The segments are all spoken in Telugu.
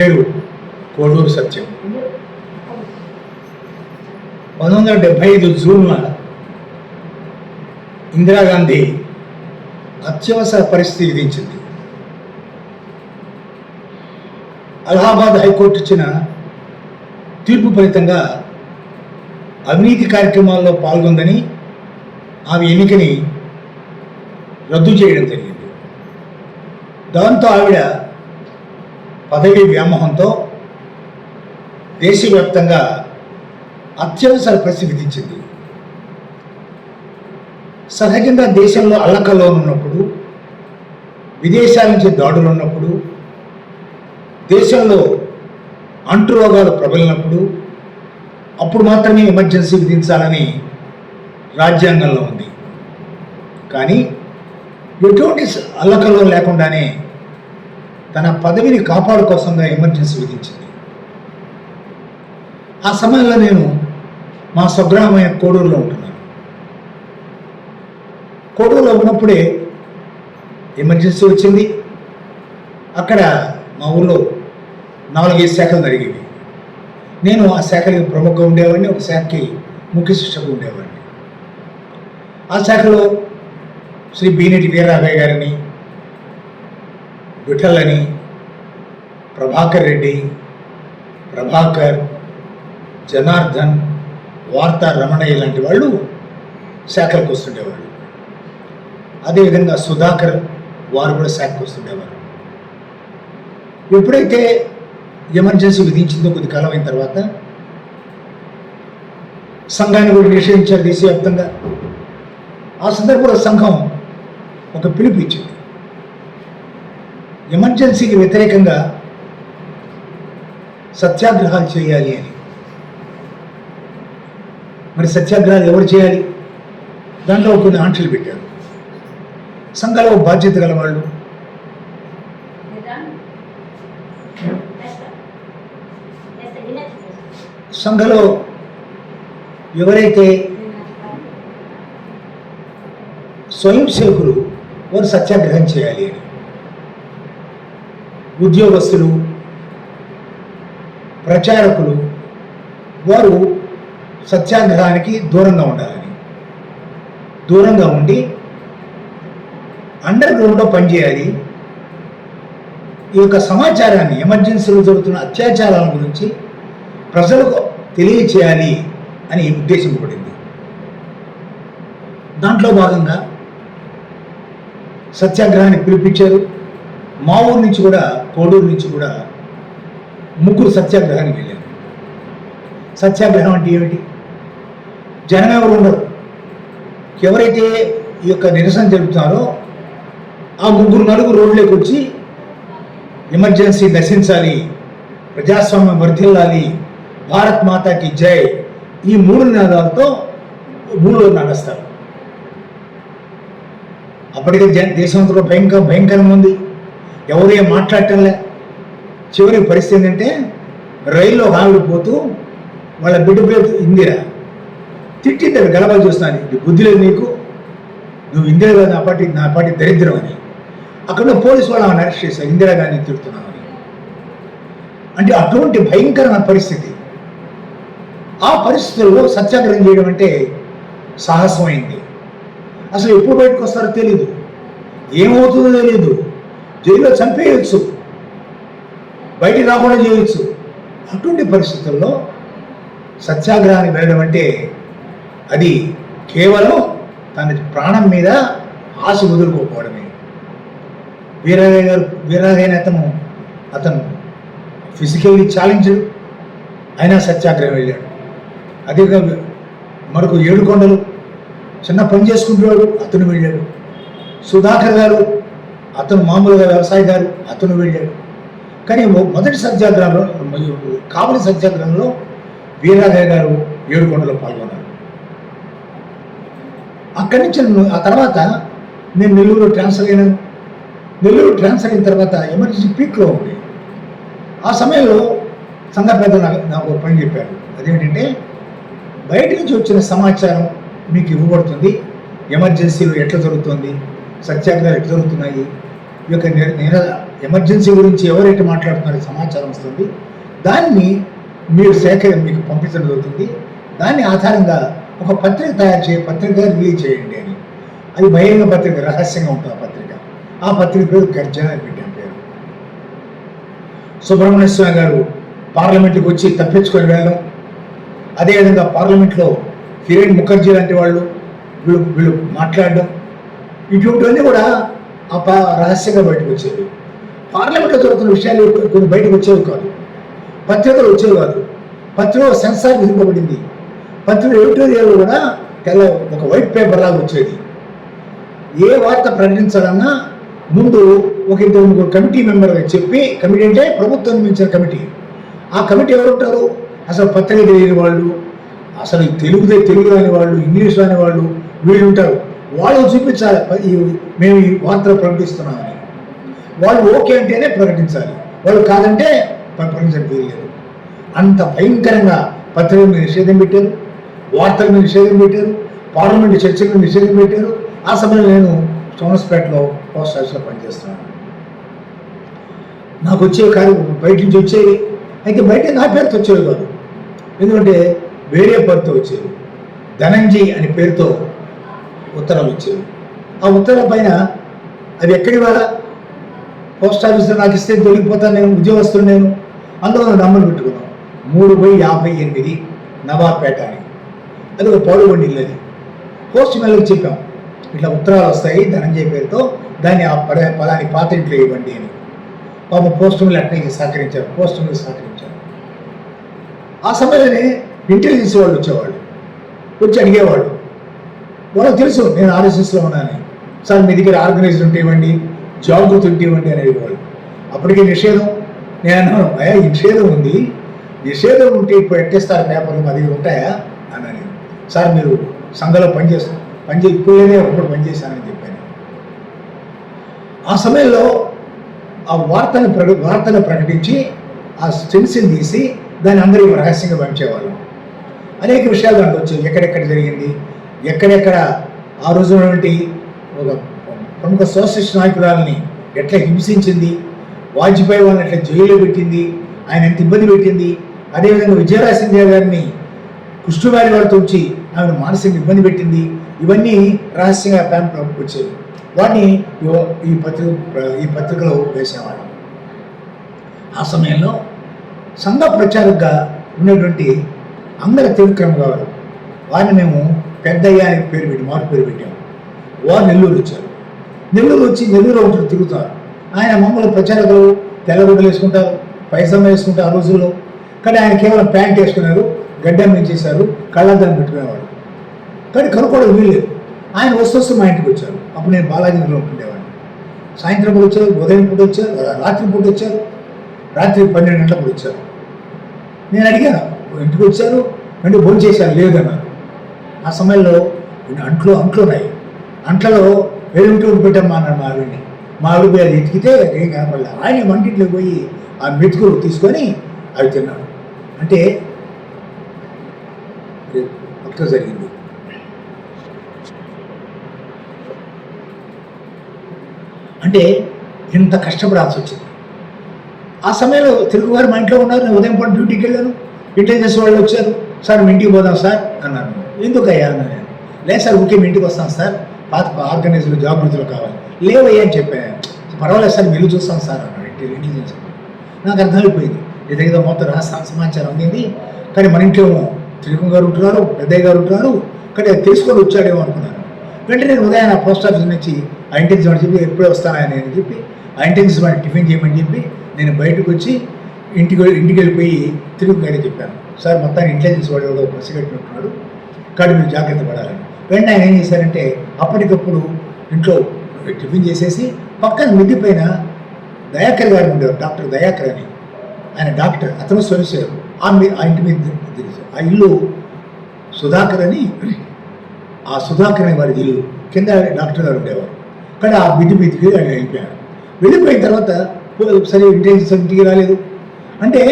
పేరు కోడూరు సత్యం. పంతొమ్మిది వందల డెబ్బై ఐదు జూన్న ఇందిరాగాంధీ అత్యవసర పరిస్థితి విధించింది. అలహాబాద్ హైకోర్టు ఇచ్చిన తీర్పు ఫలితంగా అవినీతి కార్యక్రమాల్లో పాల్గొందని ఆమె ఎన్నికని రద్దు చేయడం జరిగింది. దాంతో ఆవిడ పదవీ వ్యామోహంతో దేశవ్యాప్తంగా అత్యవసర పరిస్థితి విధించింది సహజంగా దేశంలో అల్లకల్లో ఉన్నప్పుడు విదేశాల నుంచి దాడులు ఉన్నప్పుడు దేశంలో అంటురోగాలు ప్రబలినప్పుడు అప్పుడు మాత్రమే ఎమర్జెన్సీ విధించాలని రాజ్యాంగంలో ఉంది. కానీ ఎటువంటి అల్లకల్లో లేకుండానే తన పదవిని కాపాడుకోసంగా ఎమర్జెన్సీ విధించింది. ఆ సమయంలో నేను మా స్వగ్రామం కోడూరులో ఉంటున్నాను. కోడూరులో ఉన్నప్పుడే ఎమర్జెన్సీ వచ్చింది. అక్కడ మా ఊళ్ళో నాలుగైదు శాఖలు జరిగేవి. నేను ఆ శాఖకి ప్రముఖంగా ఉండేవాడిని ఒక శాఖకి ముఖ్య శిక్షకు ఉండేవాడిని. ఆ శాఖలో శ్రీ బీనెటి వీరరాఘయ్య గారిని విఠల్ అని ప్రభాకర్ రెడ్డి ప్రభాకర్ జనార్దన్ వార్తా రమణయ్య లాంటి వాళ్ళు శాఖలకు వస్తుండేవాళ్ళు. అదేవిధంగా సుధాకర్ వారు కూడా శాఖకు వస్తుండేవారు. ఎప్పుడైతే ఎమర్జెన్సీ విధించిందో కొద్ది కాలం అయిన తర్వాత సంఘాన్ని కూడా నిషేధించారు దేశవ్యాప్తంగా. ఆ సందర్భంలో సంఘం ఒక పిలుపు ఇచ్చింది. ఎమర్జెన్సీకి వ్యతిరేకంగా సత్యాగ్రహాలు చేయాలి అని. మరి సత్యాగ్రహాలు ఎవరు చేయాలి? దాంట్లో కొన్ని ఆంక్షలు పెట్టారు. సంఘాలో బాధ్యత గల వాళ్ళు. సంఘలో ఎవరైతే స్వయం సేవకులు వారు సత్యాగ్రహం చేయాలి అని. ఉద్యోగస్తులు ప్రచారకులు వారు సత్యాగ్రహానికి దూరంగా ఉండాలని. దూరంగా ఉండి అండర్ గ్రౌండ్లో పనిచేయాలి. ఈ యొక్క సమాచారాన్ని ఎమర్జెన్సీలో జరుగుతున్న అత్యాచారాల గురించి ప్రజలకు తెలియచేయాలి అని ఉద్దేశింపబడింది దాంట్లో భాగంగా సత్యాగ్రహాన్ని పిలిపించారు. మా ఊరు నుంచి కూడా కోడూరు నుంచి కూడా ముగ్గురు సత్యాగ్రహానికి వెళ్ళారు. సత్యాగ్రహం అంటే ఏమిటి? జనం ఎవరు ఉండరు. ఎవరైతే ఈ యొక్క నిరసన జరుపుతున్నారో ఆ ముగ్గురు నలుగురు రోడ్లోకి వచ్చి ఎమర్జెన్సీ నశించాలి ప్రజాస్వామ్యం వర్ధిల్లాలి భారత్ మాతాకి జై ఈ మూడు నినాదాలతో ఊళ్ళో నడుస్తారు అప్పటికే జ దేశంతో భయంకర భయంకరంగా ఉంది. ఎవరు ఏం మాట్లాడటంలే. చివరి పరిస్థితి ఏంటంటే రైల్లో ఆవిడిపోతూ వాళ్ళ బిడ్డ పేరు ఇందిరా. తిట్టింది గలబా చూస్తాను ఇది బుద్ధి లేదు నీకు. నువ్వు ఇందిరా గాంధీ నా పార్టీ నా పార్టీ దరిద్రం అని. అక్కడ పోలీసు వాళ్ళు ఆమెను అరెస్ట్ చేశారు. ఇందిరా గాంధీ తిడుతున్నావు అని. అంటే అటువంటి భయంకరమైన పరిస్థితి. ఆ పరిస్థితుల్లో సత్యాగ్రహం చేయడం అంటే సాహసమైంది. అసలు ఎప్పుడు బయటకు వస్తారో తెలియదు ఏమవుతుందో తెలీదు. జైల్లో చంపేయచ్చు. బయటికి రాకుండా చేయొచ్చు. అటువంటి పరిస్థితుల్లో సత్యాగ్రహానికి వెళ్ళడం అంటే అది కేవలం తన ప్రాణం మీద ఆశ వదులుకోకపోవడమే. వీరరాఘయ్య గారు వీరరాఘయ్య అతను అతను ఫిజికల్లీ ఛాలెంజ్ అయినా సత్యాగ్రహం వెళ్ళాడు. అదే మరొక ఏడుకొండలు చిన్న పని చేసుకుంటున్నాడు అతను వెళ్ళాడు. సుధాకర్ గారు అతను మామూలుగా వ్యవసాయదారు అతను వెళ్ళాడు. కానీ మొదటి సత్యాగ్రహంలో కావలి సత్యాగ్రహంలో వీరాఘయ్య గారు ఏడుకొండలో పాల్గొన్నారు. అక్కడి నుంచి ఆ తర్వాత నేను నెల్లూరు ట్రాన్స్ఫర్ అయినాను. నెల్లూరు ట్రాన్స్ఫర్ అయిన తర్వాత ఎమర్జెన్సీ పీక్లో ఉంది ఆ సమయంలో సంఘ పెద్దలు నాకు నాకు పని చెప్పారు. అదేంటంటే బయట నుంచి వచ్చిన సమాచారం మీకు ఇవ్వబడుతుంది. ఎమర్జెన్సీలో ఎట్లా జరుగుతుంది? సత్యాగ్రహాలు ఎటు జరుగుతున్నాయి? ఈ యొక్క ఎమర్జెన్సీ గురించి ఎవరైతే మాట్లాడుతున్నారో సమాచారం వస్తుంది. దాన్ని మీరు సేకరి మీకు పంపించడం జరుగుతుంది. దాన్ని ఆధారంగా ఒక పత్రిక తయారు చేయ పత్రిక రిలీజ్ చేయండి అని. అది బహిరంగ పత్రిక రహస్యంగా ఉంటుంది ఆ పత్రిక. ఆ పత్రిక పేరు గర్జన పెట్టాను పేరు. సుబ్రహ్మణ్య స్వామి గారు పార్లమెంట్కి వచ్చి తప్పించుకొని వెళ్ళడం. అదేవిధంగా పార్లమెంట్లో కిరణ్ ముఖర్జీ లాంటి వాళ్ళు వీళ్ళు వీళ్ళు మాట్లాడడం. ఇటువంటివన్నీ కూడా ఆ పా రహస్యంగా బయటకు వచ్చేవి పార్లమెంట్లో జరుగుతున్న విషయాలు కొన్ని బయటకు వచ్చేవి కాదు. పత్రికలు వచ్చేవి కాదు. పత్రికలో సెన్సార్ విధింపబడింది. పత్రిక ఎడిటోరియల్ కూడా తెల్ల ఒక వైట్ పేపర్ లాగా వచ్చేది. ఏ వార్త ప్రకటించాలన్నా ముందు ఒక ఇద్దరు ముగ్గురు కమిటీ మెంబర్గా చెప్పి కమిటీ అంటే ప్రభుత్వం నిర్మించిన కమిటీ. ఆ కమిటీ ఎవరు ఉంటారు అసలు పత్రిక తెలియని వాళ్ళు అసలు తెలుగుదే తెలుగు తె- తెలుగు రాని వాళ్ళు ఇంగ్లీష్ రాని వాళ్ళు వీళ్ళు ఉంటారు. వాళ్ళు చూపించాలి. మేము ఈ వార్తలు ప్రకటిస్తున్నామని వాళ్ళు ఓకే అంటేనే ప్రకటించాలి. వాళ్ళు కాదంటే ప్ర- ప్రకటించడం అంత భయంకరంగా పత్రికల మీద నిషేధం పెట్టారు. వార్తల మీద నిషేధం పెట్టారు. పార్లమెంట్ చర్చల మీద నిషేధం పెట్టారు. ఆ సమయంలో నేను సోమస్పేటలో పోస్ట్ ఆఫీస్లో పనిచేస్తున్నాను. నాకు వచ్చే కార్యం బయట నుంచి వచ్చేవి అయితే బయట నా పేరుతో వచ్చేవి కాదు. ఎందుకంటే వేరే పేరుతో వచ్చేవి ధనంజయ్ అనే పేరుతో ఉత్తరాలు వచ్చేవి ఆ ఉత్తరాల పైన అవి ఎక్కడి వాళ్ళ పోస్ట్ ఆఫీస్లో నాకు ఇస్తే దొరికిపోతాను నేను ఉద్యోగస్తులు నేను. అందులో నంబర్ పెట్టుకున్నాం. మూడు బై యాభై ఎనిమిది నవాబ్పేట అని. అది ఒక పౌడబండి ఇల్లు అది. పోస్ట్ మెల్లకి చెప్పాం. ఇట్లా ఉత్తరాలు వస్తాయి ధనంజయ పేరుతో దాన్ని ఆ పడ పలాని పాత ఇంట్లో ఇవ్వండి అని. పాప పోస్ట్ మిల్ అట్నే సహకరించారు పోస్ట్ మిల్ సహకరించారు. ఆ సమయంలోనే ఇంటెలిజెన్స్ వాళ్ళు వచ్చేవాళ్ళు. వచ్చి అడిగేవాళ్ళు. వాళ్ళకి తెలుసు నేను ఆర్ఎస్ఎస్లో ఉన్నాను సార్ మీ దగ్గర ఆర్గనైజ్డ్ ఉంటే ఇవ్వండి జాగృతి ఉంటే ఇవ్వండి అని అప్పటికే నిషేధం. నేను అయ్యా ఈ నిషేధం ఉంది. నిషేధం ఉంటే ఇప్పుడు ఎట్టేస్తారు పేపర్లు? మా దగ్గర ఉంటాయా? అని అని సార్ మీరు సంఘంలో పనిచేస్తారు పనిచే లేదే ఒకప్పుడు పనిచేశానని చెప్పాను. ఆ సమయంలో ఆ వార్తను ప్రక వార్తను ప్రకటించి ఆ స్టెన్సిల్ తీసి దాన్ని అందరికీ రహస్యంగా పంచేవాళ్ళం అనేక విషయాలు దాంట్లో వచ్చాయి. ఎక్కడెక్కడ జరిగింది? ఎక్కడెక్కడ ఆ రోజు ఉన్నటువంటి ఒక ప్రముఖ సోషలిస్ట్ నాయకురాలని ఎట్లా హింసించింది వాజ్పేయి వాళ్ళని ఎట్లా జైలు పెట్టింది ఆయన ఎంత ఇబ్బంది పెట్టింది అదేవిధంగా విజయరాజ సింధియా గారిని కుష్ఠవ్యాధి వాళ్ళతో వచ్చి ఆమెను మానసిక ఇబ్బంది పెట్టింది ఇవన్నీ రహస్యంగా ప్యాంప్లో వచ్చేవి వాటిని ఈ పత్రిక ఈ పత్రికలో వేసేవాళ్ళం. ఆ సమయంలో సంఘ ప్రచారకుగా ఉన్నటువంటి అందరి తీవ్రక్రమ గారు వారిని మేము పెద్దయ్య అని పేరు పెట్టి మాట పేరు పెట్టాము వారు నెల్లూరు వచ్చారు. నెల్లూరు వచ్చి నెల్లూరు ఒకటి తిరుగుతారు. ఆయన మామూలు ప్రచారకులు తెల్లగుడ్డలు వేసుకుంటారు పైసమ్మ వేసుకుంటారు ఆ రోజుల్లో. కానీ ఆయన కేవలం ప్యాంట్ వేసుకున్నారు గడ్డం చేశారు కళ్ళద్దాన్ని పెట్టుకునేవాడు. కానీ కనుక్కోవడం వీల్లేదు ఆయన వస్తూ మా ఇంటికి వచ్చారు. అప్పుడు నేను బాలాజీలో ఉండేవాడిని సాయంత్రం పూట వచ్చారు ఉదయం పూట వచ్చారు రాత్రి పూట వచ్చారు రాత్రి పన్నెండు గంటలకు వచ్చారు. నేను అడిగాను ఇంటికి వచ్చారు? అంటే భోజనం చేశారు లేదన్నారు. ఆ సమయంలో అంట్లు అంట్లు ఉన్నాయి. అంట్లలో వెలుగుతూ పెట్టమ్మా అన్నాడు మా ఆవిడ్ని మా ఆవిడ పోయి అది ఎతికితే ఏం కనపడలేదు ఆయన వంటింట్లోకి పోయి ఆ మెతుకులు తీసుకొని అవి తిన్నాడు. అంటే అక్కడ జరిగింది. అంటే ఇంత కష్టపడాల్సి వచ్చింది. ఆ సమయంలో తెలుగువారు మా ఇంట్లో ఉన్నారు. నేను ఉదయం పూట డ్యూటీకి వెళ్ళాను. ఇంటెలిజెన్స్ వాళ్ళు వచ్చారు. సార్ మీ ఇంటికి పోదాం సార్ అన్నారు. ఎందుకయ్యా అన్నాను నేను లేదు సార్ ఓకే మీ ఇంటికి వస్తాం సార్. పాత ఆర్గనైజ్లు జాగృతులు కావాలి. లేవయ్యా అని చెప్పాను పర్వాలేదు సార్ మీరు చూస్తాం సార్ అన్నాడు. ఇంటి- ఇంటెలిజెన్స్ వాళ్ళు. నాకు అర్థమైపోయింది. ఏదైతే మొత్తం రహస్య సమాచారం అందింది కానీ మన ఇంట్లో ఏమో త్రికం గారు ఉంటున్నారు పెద్దయ్య గారు ఉంటున్నారు. కానీ అది తెలుసుకొని వచ్చాడేమో అనుకున్నాను. వెంటనే నేను ఉదయం పోస్ట్ ఆఫీస్ నుంచి ఆ ఇంటెన్స్ అని చెప్పి ఎప్పుడే వస్తానని అని చెప్పి ఆ ఇంటెన్స్ టిఫిన్ చేయమని చెప్పి నేను బయటకు వచ్చి ఇంటికి వెళ్ళి- ఇంటికి వెళ్ళిపోయి తిరుగు గారికి చెప్పాను. సార్ మొత్తాన్ని ఇంటెలిజెన్స్ వాడు ఎవడో పసిగట్టినట్టున్నాడు కానీ మీరు జాగ్రత్త పడాలని వెంటనే ఆయన ఏం చేశారంటే అప్పటికప్పుడు ఇంట్లో టిఫిన్ చేసేసి పక్కన మిగిలిపోయిన దయాకర్ గారు ఉండేవారు డాక్టర్ దయాకర్ అని. ఆయన డాక్టర్ అతను సొలిసారు ఆ మీ ఆ ఇంటి మీద తెలుసు ఆ ఇల్లు సుధాకర్ అని ఆ సుధాకర్ అనే వారి ఇల్లు కింద డాక్టర్ గారు ఉండేవారు. కానీ ఆ బిడ్డ మీదకి ఆయన వెళ్ళిపోయారు. వెళ్ళిపోయిన తర్వాత సరే ఇంటెలిజెన్స్ ఇంటికి రాలేదు. అంటే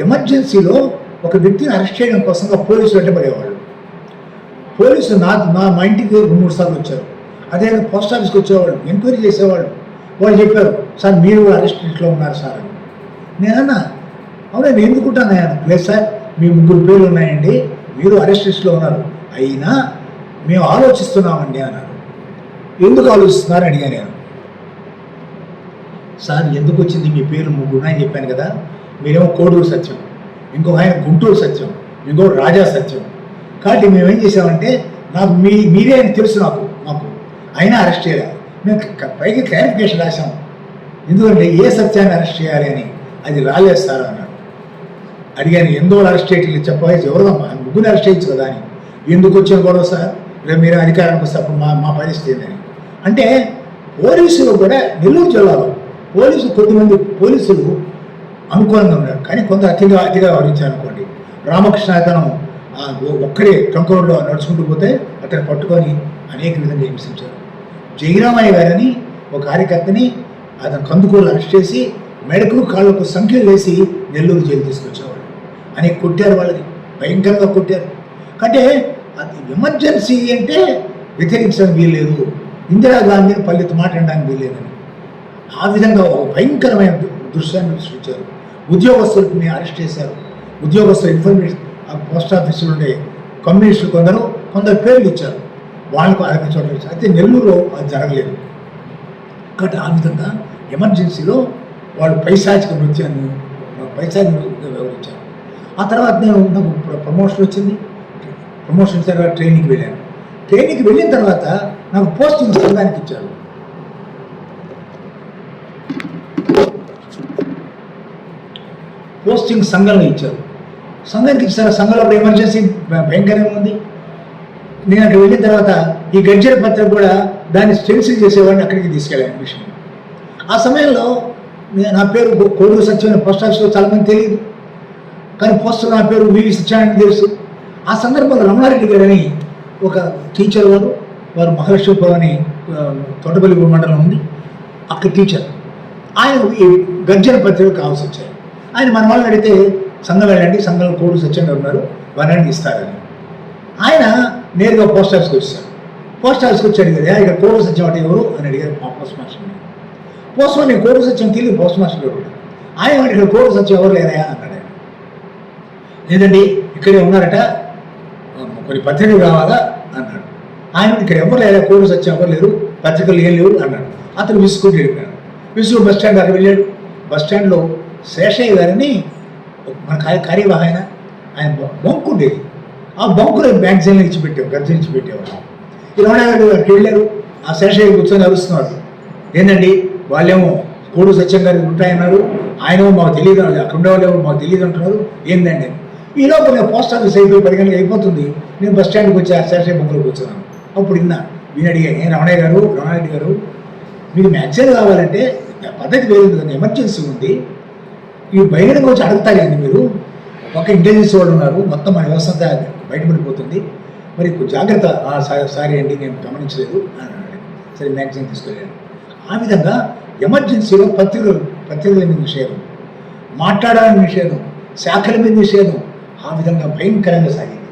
ఎమర్జెన్సీలో ఒక వ్యక్తిని అరెస్ట్ చేయడం కోసంగా పోలీసులు వెంటబడేవాళ్ళు పోలీసులు నా నా మా ఇంటికి రెండు మూడు సార్లు వచ్చారు. అదే పోస్ట్ ఆఫీస్కి వచ్చేవాళ్ళు ఎంక్వైరీ చేసేవాళ్ళు వాళ్ళు చెప్పారు సార్ మీరు అరెస్ట్ లిస్ట్లో ఉన్నారు సార్ అని. నేనన్నా అవునా నేను ఎందుకుంటాను లేదు సార్ మీ ముగ్గురు పేర్లు ఉన్నాయండి. మీరు అరెస్ట్ లిస్ట్లో ఉన్నారు. అయినా మేము ఆలోచిస్తున్నామండి అన్నారు. ఎందుకు ఆలోచిస్తున్నారు? అడిగా నేను. సార్ ఎందుకు వచ్చింది? మీ పేరు ముగ్గురు అని చెప్పాను కదా. మీరేమో కోడూరు సత్యం. ఇంకొక ఆయన గుంటూరు సత్యం ఇంకో రాజా సత్యం. కాబట్టి మేము ఏం చేసామంటే నాకు మీ మీరే అని తెలుసు నాకు మాకు. అయినా అరెస్ట్ చేయాలి? మేము పైకి క్లారిఫికేషన్ రాసాం ఎందుకంటే ఏ సత్యాన్ని అరెస్ట్ చేయాలి అని? అది రాలేదు సార్ అన్నాడు అడిగాను ఎందువల్ల అరెస్ట్ చేయట్లేదు? చెప్పవచ్చు ఎవరిదమ్మా ముగ్గురు అరెస్ట్ చేయొచ్చు కదా అని. ఎందుకు వచ్చిన గొడవ సార్? రేపు మీరు అధికారానికి వస్తే అప్పుడు మా మా పరిస్థితి అని అంటే పోలీసులు కూడా నెల్లూరు జిల్లాలో పోలీసులు కొద్దిమంది పోలీసులు అనుకూలంగా ఉన్నారు కానీ కొంత అతిగా అతిగా వ్యవహరించారు అనుకోండి రామకృష్ణ అతను ఆ, ఒక్కడే ట్రంక్ నడుచుకుంటూ పోతే అతను పట్టుకొని అనేక విధంగా హింసించారు. జయరామయ్య గారని ఒక కార్యకర్తని అతను కందుకూరు అరెస్ట్ చేసి మెడకు కాళ్ళకు సంఖ్యలు వేసి నెల్లూరు జైలు తీసుకొచ్చేవాడు. అని కొట్టారు వాళ్ళని. భయంకరంగా కొట్టారు. అంటే అది ఎమర్జెన్సీ అంటే వ్యతిరేకించడానికి వీల్లేదు. ఇందిరాగాంధీని పల్లెత్తు మాట్లాడడానికి వీల్లేదని. ఆ విధంగా ఒక భయంకరమైన దృశ్యాన్ని సృష్టించారు ఉద్యోగస్తులని అరెస్ట్ చేశారు. ఉద్యోగస్తులు ఇన్ఫర్మేషన్ ఆ పోస్ట్ ఆఫీసులు ఉండే కమ్యూనిస్టులు కొందరు కొందరు పేర్లు ఇచ్చారు. వాళ్ళకు అరవై చోట్ల అయితే నెల్లూరులో అది జరగలేదు. కాబట్టి ఆ విధంగా ఎమర్జెన్సీలో వాళ్ళు పైశాచిక నృత్యాన్ని పైశాచిక వివరించారు వ్యవహరించారు ఆ తర్వాత నేను నాకు ప్రమోషన్ వచ్చింది. ప్రమోషన్ తర్వాత ట్రైనింగ్కి వెళ్ళాను. ట్రైనింగ్కి వెళ్ళిన తర్వాత నాకు పోస్టింగ్ సంఘానికి ఇచ్చారు. పోస్టింగ్ సంఘంలో ఇచ్చారు. సంఘానికి ఇచ్చారు. సంఘంలో అప్పుడు ఎమర్జెన్సీ భయంకరంగా ఉంది. నేను అక్కడ వెళ్ళిన తర్వాత ఈ గడ్జల పత్రిక కూడా దాన్ని స్టెన్సిల్ చేసేవాడిని అక్కడికి తీసుకెళ్ళాను విషయం. ఆ సమయంలో నా పేరు కో- కోడూరు సత్యమైన పోస్ట్ ఆఫీస్లో చాలామంది తెలియదు కానీ పోస్టర్ నా పేరు వివి సత్యాన్ని తెలుసు. ఆ సందర్భంలో రమణారెడ్డి గారని ఒక టీచర్ వారు వారు మహాలక్ష్మీపురం అని ఆ, తోటపల్లి మండలం ఉంది అక్కడ టీచర్ ఆయన ఈ గర్జన పత్రిక కావాల్సి వచ్చారు. ఆయన మన వాళ్ళని అడిగితే సంఘం వెళ్ళండి సంఘం కోడు సత్యంగా ఉన్నారు వారిని ఇస్తారని. ఆయన నేరుగా పోస్ట్ ఆఫీస్కి వచ్చారు పోస్ట్ ఆఫీస్కి వచ్చి అడిగారు ఇక ఇక్కడ కోడు సత్యం అంటే ఎవరు? అని అడిగారు మా పోస్ట్ మాస్టర్ పోస్ట్ మాస్టర్ కోడు సత్యం తిరిగి పోస్ట్ మాస్టర్ ఎవరు ఆయన "మరి ఇక్కడ కోడు సత్యం ఎవరు లేరా అన్నాడు ఆయన లేదండి ఇక్కడే ఉన్నారట కొన్ని పత్రికలు కావాలా? అన్నాడు. ఆయన ఇక్కడ ఎవరు లేరా కోడు సత్యం ఎవరు లేరు? పత్రికలు ఏం లేవు? అన్నాడు. అతను విసుకుంటూ వెళ్ళిపోయాడు విసుగు బస్ స్టాండ్ అక్కడ వెళ్ళాడు. బస్ స్టాండ్లో శేషయ్య గారిని మన కార్య కార్యవాహ ఆయన ఆయన బొంకు ఉండేది ఆ బొంకులో మ్యాగజైన్లు ఇచ్చి పెట్టావు గర్జన్ ఇచ్చి పెట్టేవారు ఈ గారు వెళ్ళారు ఆ శేషయ్య కూర్చొని అరుస్తున్నారు ఏంటండి వాళ్ళేమో కోడు సత్యం గారి ఉంటాయన్నారు. ఆయనేమో మాకు తెలియదు అక్కడ ఉండేవాళ్ళేమో మాకు తెలియదు అంటున్నారు. ఏందండి? ఈ లోపల పోస్ట్ ఆఫీస్ అయిపోయి పది గంటలకు అయిపోతుంది. నేను బస్ స్టాండ్కి వచ్చి ఆ శేషయ్య బొంకులో కూర్చున్నాను. అప్పుడు ఇన్నా నేను అడిగా నేను రమణయ్య గారు రమణారెడ్డి గారు మీకు మ్యాగజైన్ కావాలంటే పద్ధతి వేరే ఉంది ఎమర్జెన్సీ ఉంది. ఈ బయట వచ్చి అడుగుతారు కానీ మీరు? ఒక ఇంటెలిజెన్స్ వాళ్ళు ఉన్నారు మొత్తం మన వ్యవస్థ బయటపడిపోతుంది మరి కొంచెం జాగ్రత్త "ఆ, సారీ అండి నేను గమనించలేదు అని అన్నాడు. సరే మ్యాగజైన్ తీసుకెళ్ళాను ఆ విధంగా ఎమర్జెన్సీలో పత్రికలు పత్రికల మీద నిషేధం మాట్లాడాలని నిషేధం శాఖల మీద నిషేధం ఆ విధంగా భయంకరంగా సాగింది.